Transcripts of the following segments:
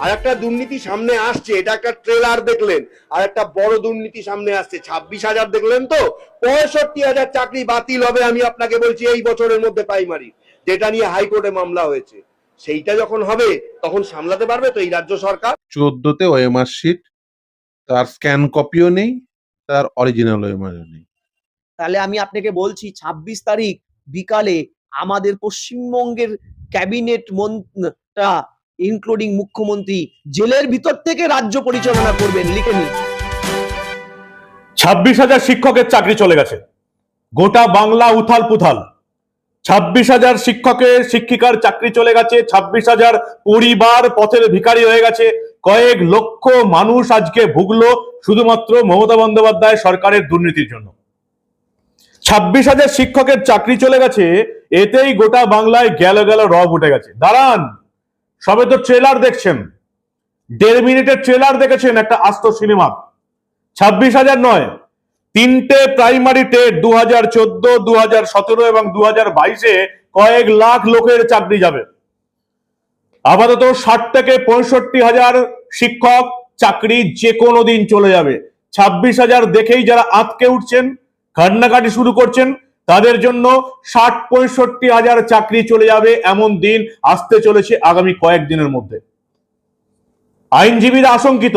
আর একটা দুর্নীতি সামনে আসছে এটা একটা ট্রেলার দেখলেন আর একটা বড় দুর্নীতি সামনে আসছে ছাব্বিশ হাজার দেখলেন তো? পঁয়ষট্টি হাজার চাকরি বাতিল হবে আমি আপনাকে বলছি এই বছরের মধ্যে প্রাইমারি যেটা নিয়ে হাইকোর্টে মামলা হয়েছে। সেইটা যখন হবে তখন সামলাতে পারবে তো এই রাজ্য সরকার? চোদ্দতে ওএমআর শিট তার স্ক্যান কপিও নেই তার অরিজিনাল ওএমআরও নেই। তাহলে আমি আপনাকে বলছি ছাব্বিশ তারিখ বিকালে আমাদের পশ্চিমবঙ্গের ক্যাবিনেট মন্ত্রা ইনক্লুডিং মুখ্যমন্ত্রী, জেলের ভিতর থেকে রাজ্য পরিচালনা করবেন, লিখে নিন। ছাব্বিশ হাজার শিক্ষকের চাকরি চলে গেছে। গোটা বাংলা উথাল পুথাল ছাব্বিশ হাজার শিক্ষকের শিক্ষিকার চাকরি চলে গেছে, ছাব্বিশ হাজার পরিবার পথের ভিখারি হয়ে গেছে। কয়েক লক্ষ মানুষ আজকে ভুগলো শুধুমাত্র মমতা বন্দ্যোপাধ্যায় সরকারের দুর্নীতির জন্য। ছাব্বিশ হাজার শিক্ষকের চাকরি চলে গেছে, এতেই গোটা বাংলায় গেল গেল রব উঠে গেছে। দাঁড়ান! সবে তো ট্রেলার দেখছেন। দেড় মিনিটের ট্রেলার দেখেছেন একটা আস্ত সিনেমা ছাব্বিশ হাজার নয়, তিনটে প্রাইমারি টেট দু হাজার চোদ্দ দু হাজার সতেরো এবং দু হাজার বাইশে কয়েক লাখ লোকের চাকরি যাবে। আপাতত ষাট থেকে পঁয়ষট্টি হাজার শিক্ষক চাকরি যে কোনো দিন চলে যাবে। ছাব্বিশ হাজার দেখেই যারা আতকে উঠছেন, কান্নাকাটি শুরু করছেন তাদের জন্য ষাট, পঁয়ষট্টি হাজার চাকরি চলে যাবে এমন দিন আসতে চলেছে আগামী কয়েক দিনের মধ্যে। আইনজীবীরা আশঙ্কিত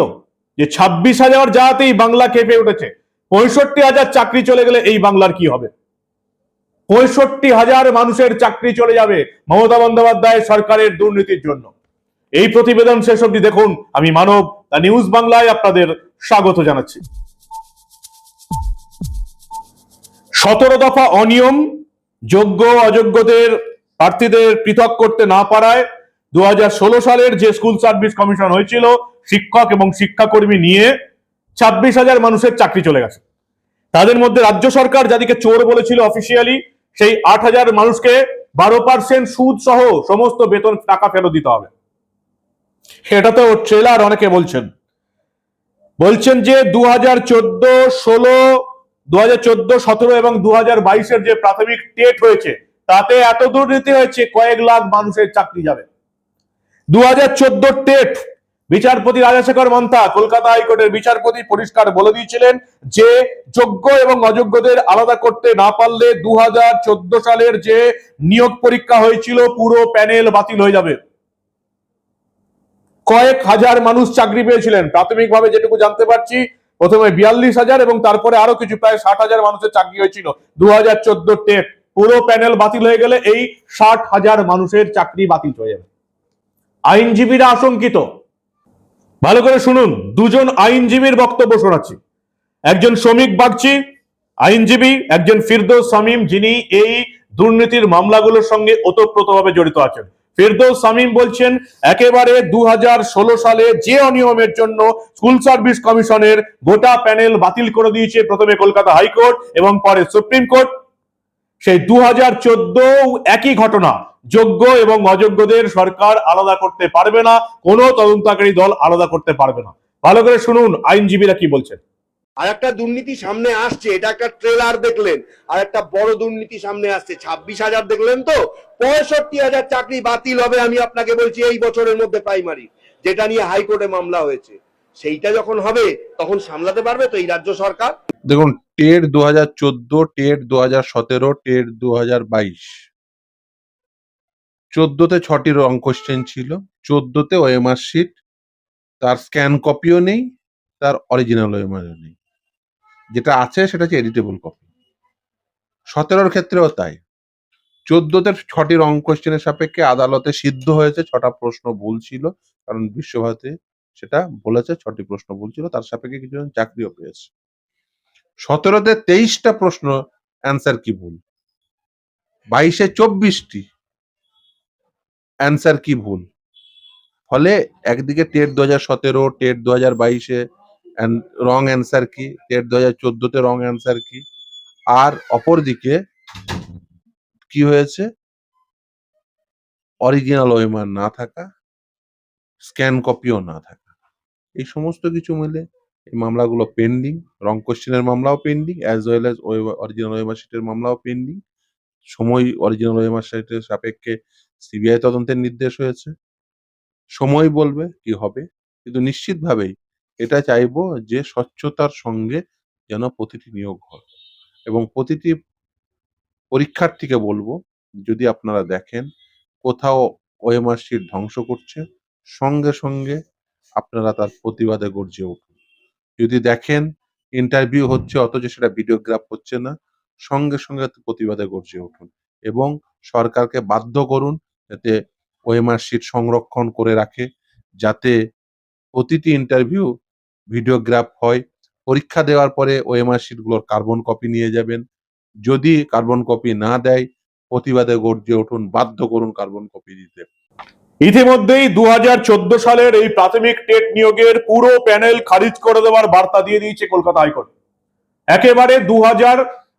যে ছাব্বিশ হাজার যাতেই বাংলা কেঁপে উঠেছে। পঁয়ষট্টি হাজার চাকরি চলে গেলে এই বাংলার কি হবে? পঁয়ষট্টি হাজার মানুষের চাকরি চলে যাবে মমতা বন্দ্যোপাধ্যায় সরকারের দুর্নীতির জন্য। এই প্রতিবেদন শেষ অবধি দেখুন। আমি মানব নিউজ বাংলায় আপনাদের স্বাগত জানাচ্ছি। সতেরো দফা অনিয়ম, যোগ্য অযোগ্যদের প্রার্থীদের পৃথক করতে না পারায় দু হাজার ষোলো সালের যে স্কুল সার্ভিস কমিশন হয়েছিল, শিক্ষক এবং শিক্ষাকর্মী নিয়ে ছাব্বিশ হাজার মানুষের চাকরি চলে গেছে। তাদের মধ্যে রাজ্য সরকার যাদেরকে চোর বলেছিল অফিসিয়ালি সেই আট হাজার মানুষকে বারো পার্সেন্ট সুদ সহ সমস্ত বেতন টাকা ফেরত দিতে হবে। এটা তো ট্রেলার অনেকে বলছেন। বলছেন যে দু হাজার চোদ্দ ষোলো দু হাজার চোদ্দ, সতেরো এবং দু হাজার যে প্রাথমিক টেট হয়েছে, তাতে এত দুর্নীতি হয়েছে, কয়েক লাখ মানুষের চাকরি যাবে। দু হাজার চোদ্দ টেট, বিচারপতি রাজাশেখর মন্থা কলকাতা হাইকোর্টের বিচারপতি পরিষ্কার বলে দিয়েছিলেন যে, যোগ্য এবং অযোগ্যদের আলাদা করতে না পারলে দু হাজার চোদ্দ সালের যে নিয়োগ পরীক্ষা হয়েছিল, পুরো প্যানেল বাতিল হয়ে যাবে। কয়েক হাজার মানুষ চাকরি পেয়েছিলেন। প্রাথমিকভাবে যেটুকু জানতে পারছি প্রথমে বিয়াল্লিশ হাজার এবং তারপরে আরও কিছু, প্রায় ষাট হাজার মানুষের চাকরি হয়েছিল। দু হাজার চোদ্দ টেট। পুরো প্যানেল বাতিল হয়ে গেলে এই ষাট হাজার মানুষের চাকরি বাতিল হয়ে যাবে। আইনজীবীরা আশঙ্কিত। ভালো করে শুনুন, দুজন আইনজীবীর বক্তব্য শোনাচ্ছি। একজন শ্রমিক বাগচি, আইনজীবী, একজন ফিরদৌস সামিম যিনি এই দুর্নীতির মামলাগুলোর সঙ্গে ওতপ্রোতভাবে জড়িত আছেন। ফিরদৌস সামিম বলছেন, একেবারে দু হাজার ষোলো সালে যে অনিয়মের জন্য স্কুল সার্ভিস কমিশনের গোটা প্যানেল বাতিল করে দিয়েছে প্রথমে কলকাতা হাইকোর্ট এবং পরে সুপ্রিম কোর্ট। সেই দু হাজার চোদ্দ একই ঘটনা, যোগ্য এবং অযোগ্যদের সরকার আলাদা করতে পারবে না, কোনো তদন্তকারী দল আলাদা করতে পারবে না। ভালো করে শুনুন, আইনজীবীরা কি বলছেন। আর একটা দুর্নীতি সামনে আসছে, এটা একটা ট্রেলার দেখলেন, আর একটা বড় দুর্নীতি সামনে আসছে। ছাব্বিশ হাজার দেখলেন তো? পঁয়ষট্টি হাজার চাকরি বাতিল হবে, আমি আপনাকে বলছি, এই বছরের মধ্যে প্রাইমারি যেটা নিয়ে হাইকোর্টে মামলা হয়েছে। সেইটা যখন হবে, তখন সামলাতে পারবে তো এই রাজ্য সরকার? দেখুন, টেট দু হাজার চোদ্দ, টেট দু হাজার সতেরো, টেট দু হাজার বাইশ। চোদ্দতে ছটি রং কোশ্চেন ছিল। চোদ্দতে ওএমআর শিট তার স্ক্যান কপিও নেই, তার অরিজিনাল ওএমআরও নেই। যেটা আছে সেটা হচ্ছে এডিটেবল কপি সতেরোর ক্ষেত্রেও তাই। চোদ্দতে ছটি রং কোশ্চেনের সাপেক্ষে আদালতে সিদ্ধ হয়েছে, ছটা প্রশ্ন ভুল ছিল, কারণ বিশ্বভারতী সেটা বলেছে, ছটি প্রশ্ন ভুল ছিল, তার সাপেক্ষে কিছুজন চাকরিও পেয়েছে। সতেরোতে তেইশটা প্রশ্ন অ্যান্সার কি ভুল? বাইশে চব্বিশটি অ্যান্সার কি ভুল? ফলে একদিকে টেট দু হাজার সতেরো, টেট দু হাজার বাইশে রং অ্যান্সার কি? টেট দু হাজার চোদ্দতে রং অ্যান্সার কি? আর অপরদিকে কি হয়েছে? অরিজিনাল ওয়েমার না থাকা স্ক্যান কপিও না থাকা। এই সমস্ত কিছু মিলে এই মামলাগুলো পেন্ডিং রং কোশ্চেনের মামলাও pending as well as original OMR শিটের মামলাও পেন্ডিং সময় অরিজিনাল ওয়েমার শিটের সাপেক্ষে সিবিআই তদন্তের নির্দেশ হয়েছে। সময় বলবে কি হবে, কিন্তু নিশ্চিতভাবেই এটা চাইব যে স্বচ্ছতার সঙ্গে যেন প্রতিটি নিয়োগ হয়। এবং প্রতিটি পরীক্ষার্থীকে বলব, যদি আপনারা দেখেন কোথাও ওএমআর ধ্বংস করছে, সঙ্গে সঙ্গে আপনারা তার প্রতিবাদে গর্জে উঠুন। যদি দেখেন ইন্টারভিউ হচ্ছে অথচ সেটা ভিডিওগ্রাফ হচ্ছে না, সঙ্গে সঙ্গে প্রতিবাদে গর্জে উঠুন এবং সরকারকে বাধ্য করুন যাতে ওএমআর সংরক্ষণ করে রাখে, যাতে প্রতিটি ইন্টারভিউ ভিডিওগ্রাফ হয়, পরীক্ষা দেওয়ার পরে ওএমআর শিটগুলোর কার্বন কপি নিয়ে যাবেন। যদি কার্বন কপি না দেয়, প্রতিবাদে গর্জে উঠুন, বাধ্য করুন কার্বন কপি দিতে। ইতিমধ্যেই দু সালের এই প্রাথমিক টেট নিয়োগের পুরো প্যানেল খারিজ করে দেওয়ার বার্তা দিয়ে দিয়েছে কলকাতা হাইকোর্ট। একেবারে দু হাজার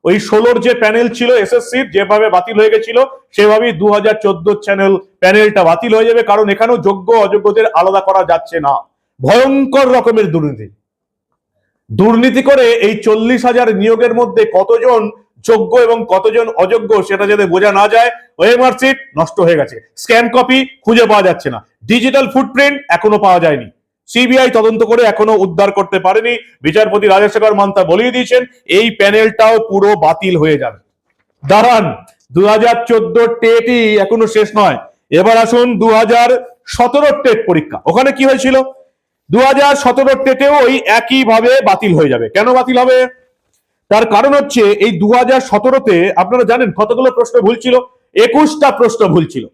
ওই ষোলোর যে প্যানেল ছিল এসএসসি যেভাবে বাতিল হয়ে গেছিল, সেভাবেই দু হাজার চোদ্দ চ্যানেল প্যানেলটা বাতিল হয়ে যাবে, কারণ এখানেও যোগ্য অযোগ্যদের আলাদা করা যাচ্ছে না। ভয়ঙ্কর রকমের দুর্নীতি। দুর্নীতি করে এই চল্লিশ হাজার নিয়োগের মধ্যে কতজন যোগ্য এবং কতজন অযোগ্য সেটা যাতে বোঝা না যায় ওএমআর সিট নষ্ট হয়ে গেছে। স্ক্যান কপি খুঁজে পাওয়া যাচ্ছে না। ডিজিটাল ফুটপ্রিন্ট এখনও পাওয়া যায়নি। সিবিআই তদন্ত করে এখনও উদ্ধার করতে পারেনি। বিচারপতি রাজশেখর মান্তা বলিয়ে দিয়েছেন, এই প্যানেলটাও পুরো বাতিল হয়ে যাবে। দাঁড়ান দু হাজার চোদ্দ টেটই এখনও শেষ নয়। এবার আসুন দু হাজার সতেরো টেট পরীক্ষা। ওখানে কি হয়েছিল? দু হাজার সতেরো টেটেও ওই একইভাবে বাতিল হয়ে যাবে। কেন বাতিল হবে? তার কারণ হচ্ছে এই দু হাজার সতেরোতে আপনারা জানেন কতগুলো প্রশ্ন ভুল ছিল? একুশটা প্রশ্ন ভুল ছিল।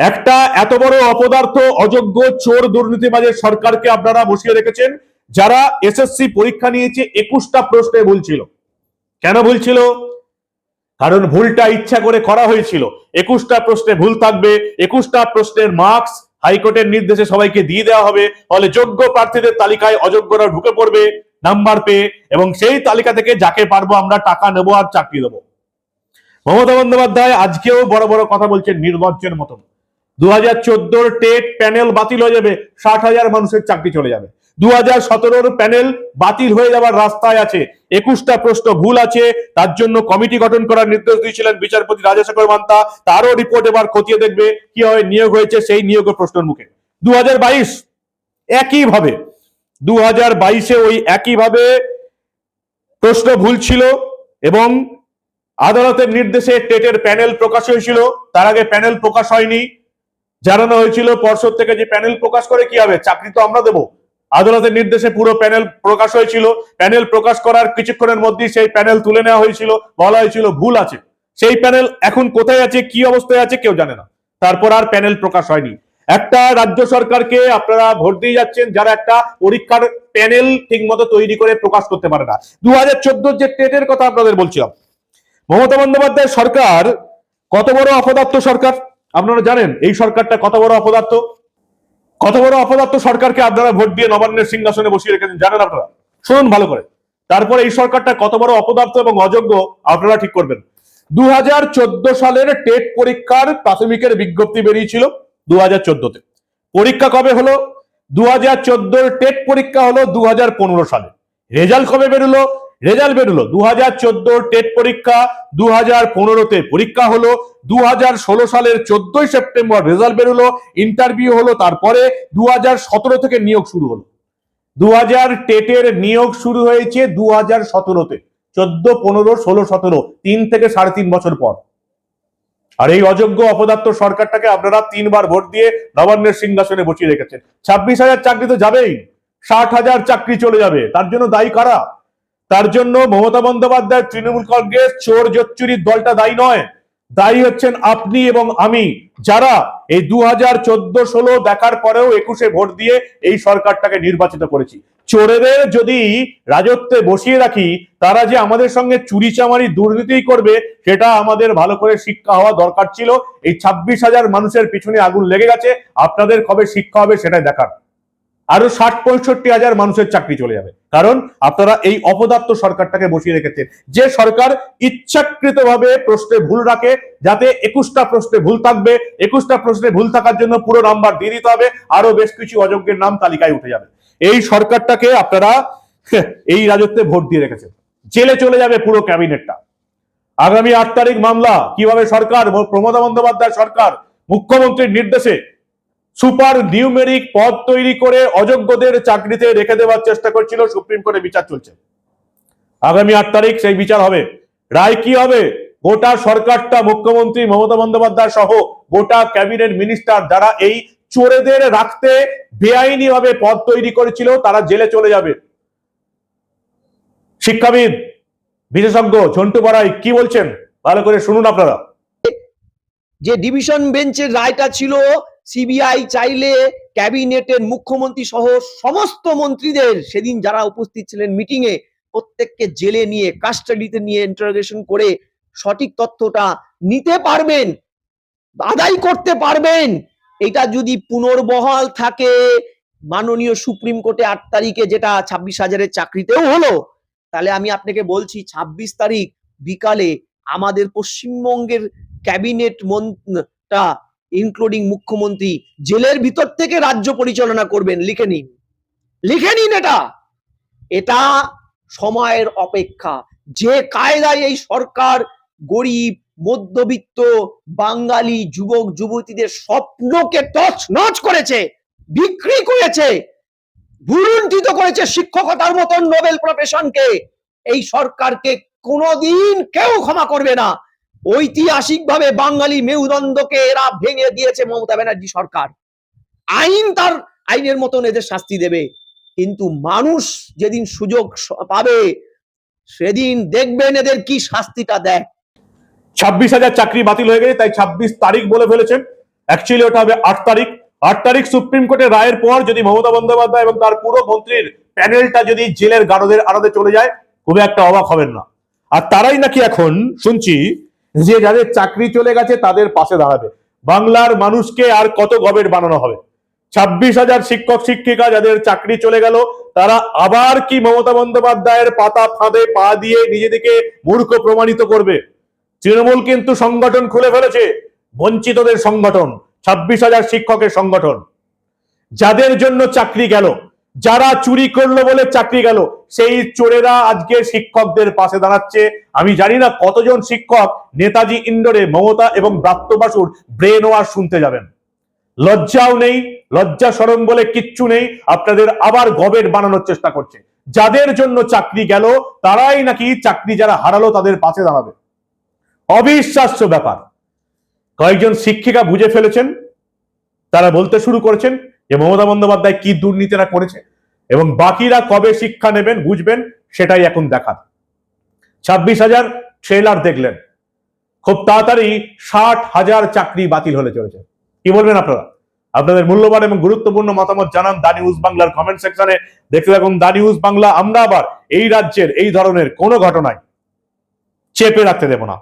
একটা, এত বড় অপদার্থ, অযোগ্য, চোর দুর্নীতিবাজের সরকারকে আপনারা বসিয়ে রেখেছেন, যারা এসএসসি পরীক্ষা নিয়েছে, একুশটা প্রশ্নে ভুল ছিল। কেন ভুল ছিল? কারণ ভুলটা ইচ্ছা করে করা হয়েছিল। একুশটা প্রশ্নে ভুল থাকবে, একুশটা প্রশ্নের মার্কস হাইকোর্টের নির্দেশে সবাইকে দিয়ে দেওয়া হবে। ফলে যোগ্য প্রার্থীদের তালিকায় অযোগ্যরা ঢুকে পড়বে, নাম্বার পেয়ে, এবং সেই তালিকা থেকে যাকে পারব আমরা টাকা নেব আর চাকরি দেবো। মমতা বন্দ্যোপাধ্যায় আজকেও বড় বড় কথা বলছেন নির্লজ্জের মতন। দু হাজার টেট প্যানেল বাতিল হয়ে যাবে, ষাট হাজার মানুষের চাকরি চলে যাবে। দু হাজার প্যানেল বাতিল হয়ে যাবার রাস্তায় আছে। একুশটা প্রশ্ন ভুল আছে, তার জন্য কমিটি গঠন করার নির্দেশ দিয়েছিলেন বিচারপতি রাজশেখর মান্তা। তারও রিপোর্ট এবার খতিয়ে দেখবে কীভাবে নিয়োগ হয়েছে সেই নিয়োগ প্রশ্নের মুখে। দু হাজার বাইশ, একইভাবে দু হাজার বাইশে ওই একইভাবে প্রশ্ন ভুল ছিল এবং আদালতের নির্দেশে টেটের প্যানেল প্রকাশ হয়েছিল। তার আগে প্যানেল প্রকাশ হয়নি। জানানো হয়েছিল পর্ষদ থেকে যে প্যানেল প্রকাশ করে কি হবে, চাকরি তো আমরা দেবো। আদালতের নির্দেশে পুরো প্যানেল প্রকাশ হয়েছিল। প্যানেল প্রকাশ করার কিছুক্ষণের মধ্যেই সেই প্যানেল তুলে নেওয়া হয়েছিল, বলা হয়েছিল, ভুল আছে। সেই প্যানেল এখন কোথায় আছে, কি অবস্থায় আছে কেউ জানে না। তারপর আর প্যানেল প্রকাশ হয়নি। একটা রাজ্য সরকারকে আপনারা ভোট দিয়ে যাচ্ছেন যারা একটা পরীক্ষার প্যানেল ঠিক মতো তৈরি করে প্রকাশ করতে পারে না। দু হাজার যে টেটের কথা আপনাদের বলছিলাম, মমতা বন্দ্যোপাধ্যায় সরকার কত বড় অপদার্থ সরকার? আপনারা জানেন, এই সরকারটা কত বড় অপদার্থ? কত বড় অপদার্থ সরকারকে আপনারা ভোট দিয়ে নবান্নের সিংহাসনে বসিয়ে রেখেছেন, জানেন আপনারা? শুনুন ভালো করে। তারপরে এই সরকারটা কত বড় অপদার্থ এবং অযোগ্য, আপনারা ঠিক করবেন। দু হাজার চোদ্দ সালের টেট পরীক্ষার প্রাথমিকের বিজ্ঞপ্তি বেরিয়েছিল দু হাজার চোদ্দতে। পরীক্ষা কবে হলো? দু হাজার টেট পরীক্ষা হলো দু হাজার পনেরো সালে। রেজাল্ট কবে বেরোলো? রেজাল্ট বেরোলো। দু হাজার চোদ্দোর টেট পরীক্ষা দু হাজার পনেরোতে পরীক্ষা হলো দু হাজার ষোলো সালের চোদ্দই সেপ্টেম্বর রেজাল্ট বেরোলো, ইন্টারভিউ হলো তারপরে দু হাজার সতেরো থেকে নিয়োগ শুরু হলো। দু হাজার টেটের নিয়োগ শুরু হয়েছে দু হাজার সতেরোতে, চোদ্দ, পনেরো, ষোলো, সতেরো, তিন থেকে সাড়ে তিন বছর পর। আর এই অযোগ্য অপদার্থ সরকারটাকে আপনারা তিনবার ভোট দিয়ে নবান্নের সিংহাসনে বসিয়ে রেখেছেন। ছাব্বিশ হাজার চাকরি তো যাবেই, ষাট হাজার চাকরি চলে যাবে, তার জন্য দায়ী কারা? তার জন্য মমতা বন্দ্যোপাধ্যায় তৃণমূল কংগ্রেস, চোর জোচ্চুরির দলটা দায়ী নয়। দায়ী হচ্ছেন আপনি এবং আমি। যারা এই দু হাজার চোদ্দ ষোলো দেখার পরেও একুশে ভোট দিয়ে এই সরকারটাকে নির্বাচিত করেছি। চোরেদের যদি রাজত্বে বসিয়ে রাখি, তারা যে আমাদের সঙ্গে চুরি চামারি দুর্নীতি করবে, সেটা আমাদের ভালো করে শিক্ষা হওয়া দরকার ছিল। এই ছাব্বিশ হাজার মানুষের পিছনে আগুন লেগে গেছে। আপনাদের কবে শিক্ষা হবে সেটাই দেখার। আরও ষাট, পঁয়ষট্টি হাজার মানুষের চাকরি চলে যাবে। কারণ আপনারা এই অপদার্থ সরকারটাকে বসিয়ে রেখেছেন। যে সরকার ইচ্ছাকৃতভাবে প্রশ্নে ভুল রাখে, যাতে একুশটা প্রশ্নে ভুল থাকবে, একুশটা প্রশ্নে ভুল থাকার জন্য পুরো নাম্বার দিয়ে দিতে হবে, আরও বেশ কিছু অযোগ্যের নাম তালিকায় উঠে যাবে। এই সরকারটাকে আপনারা এই রাজত্বে ভোট দিয়ে রেখেছেন। জেলে চলে যাবে পুরো ক্যাবিনেটটা। আগামী আট তারিখ মামলা। কীভাবে সরকার? প্রমোদা বন্দ্যোপাধ্যায় সরকার। মুখ্যমন্ত্রীর নির্দেশে সুপার নিউমেরিক পদ তৈরি করে অযোগ্যদের চাকরিতে রেখে দেওয়ার চেষ্টা করছিল, সুপ্রিম কোর্টে বিচার চলছে। আগামী আট তারিখ সেই বিচার হবে। রায় কি হবে? গোটা সরকারটা মুখ্যমন্ত্রী মমতা বন্দ্যোপাধ্যায় সহ গোটা ক্যাবিনেট মিনিস্টার যারা এই চোরেদের রাখতে বেআইনি ভাবে পদ তৈরি করেছিল, তারা জেলে চলে যাবে। শিক্ষাবিদ, বিশেষজ্ঞ ঝন্টু বড়াই কি বলছেন? ভালো করে শুনুন আপনারা। যে ডিভিশন বেঞ্চের রায়টা ছিল সিবিআই চাইলে ক্যাবিনেটের মুখ্যমন্ত্রী সহ সমস্ত মন্ত্রীদের সেদিন যারা উপস্থিত ছিলেন মিটিং এ প্রত্যেককে জেলে নিয়ে কাস্টাডিতে নিয়ে ইন্টারোগেশন করে সঠিক তথ্যটা নিতে পারবেন, আদায় করতে পারবেন। এটা যদি পুনর্বহাল থাকে, মাননীয় সুপ্রিম কোর্টে আট তারিখে যেটা ছাব্বিশ হাজারের চাকরিতেও হলো, তাহলে আমি আপনাকে বলছি ছাব্বিশ তারিখ বিকালে আমাদের পশ্চিমবঙ্গের ক্যাবিনেট মন্ত্রটা ইনক্লুডিং মুখ্যমন্ত্রী, জেলের ভিতর থেকে রাজ্য পরিচালনা করবেন। লিখে নিন। লিখে নিন এটা। এটা সময়ের অপেক্ষা। যে কায়দায় এই সরকার গরিব, মধ্যবিত্ত, বাঙালি, যুবক, যুবতীদের স্বপ্নকে টচ নচ করেছে, বিক্রি করেছে, ভুলুণ্ঠিত করেছে শিক্ষকতার মতন নোবেল প্রফেশনকে এই সরকারকে কোনোদিন কেউ ক্ষমা করবে না। ঐতিহাসিকভাবে বাঙালি মেরুদণ্ডকে এরা ভেঙে দিয়েছে মমতা ব্যানার্জি সরকার। আইন তার আইনের মতন এদের শাস্তি দেবে। কিন্তু মানুষ যেদিন সুযোগ পাবে, সেদিন দেখবেন এদের কি শাস্তিটা দেয়। ছাব্বিশ হাজার চাকরি বাতিল হয়ে গেছে, তাই ছাব্বিশ তারিখ বলে ফেলেছেন। অ্যাকচুয়ালি ওটা হবে আট তারিখ। আট তারিখ সুপ্রিম কোর্টের রায়ের পর যদি মমতা বন্দ্যোপাধ্যায় এবং তার পুরো মন্ত্রীর প্যানেলটা যদি জেলের গারদের আড়াতে চলে যায় খুব একটা অবাক হবেন না। আর তারাই নাকি এখন, শুনছি যে যাদের চাকরি চলে গেছে তাদের পাশে দাঁড়াবে। বাংলার মানুষকে আর কত গবেট বানানো হবে? ছাব্বিশ হাজার শিক্ষক, শিক্ষিকা যাদের চাকরি চলে গেল, তারা আবার কি মমতা বন্দ্যোপাধ্যায়ের পাতা ফাঁদে পা দিয়ে নিজেদেরকে মূর্খ প্রমাণিত করবে? তৃণমূল কিন্তু সংগঠন খুলে ফেলেছে, বঞ্চিতদের সংগঠন, ছাব্বিশ হাজার শিক্ষকের সংগঠন। যাদের জন্য চাকরি গেল যারা চুরি করল বলে চাকরি গেল, সেই চোরেরা আজকে শিক্ষকদের পাশে দাঁড়াচ্ছে। আমি জানি না কতজন শিক্ষক নেতাজি ইন্ডোরে মমতা এবং ব্রাত্য বাসুর ব্রেন ওয়াশ শুনতে যাবেন। লজ্জাও নেই, লজ্জা সরম বলে কিচ্ছু নেই, আপনাদের আবার গবেট বানানোর চেষ্টা করছে। যাদের জন্য চাকরি গেল, তারাই নাকি চাকরি যারা হারালো তাদের পাশে দাঁড়াবে। অবিশ্বাস্য ব্যাপার। কয়েকজন শিক্ষিকা বুঝে ফেলেছেন, তারা বলতে শুরু করেছেন যে মমতা বন্দ্যোপাধ্যায় কি দুর্নীতিরা করেছে এবং বাকিরা কবে শিক্ষা নেবেন বুঝবেন, সেটাই এখন দেখার। ছাব্বিশ হাজার ট্রেলার দেখলেন, খুব তাড়াতাড়ি ষাট হাজার চাকরি বাতিল হলে চলেছে। কি বলবেন আপনারা? আপনাদের মূল্যবান এবং গুরুত্বপূর্ণ মতামত জানান দা নিউজ বাংলার কমেন্ট সেকশনে। দেখতে থাকুন দা নিউজ বাংলা, আমরা আবার এই রাজ্যের এই ধরনের কোনো ঘটনায় চেপে রাখতে দেব না।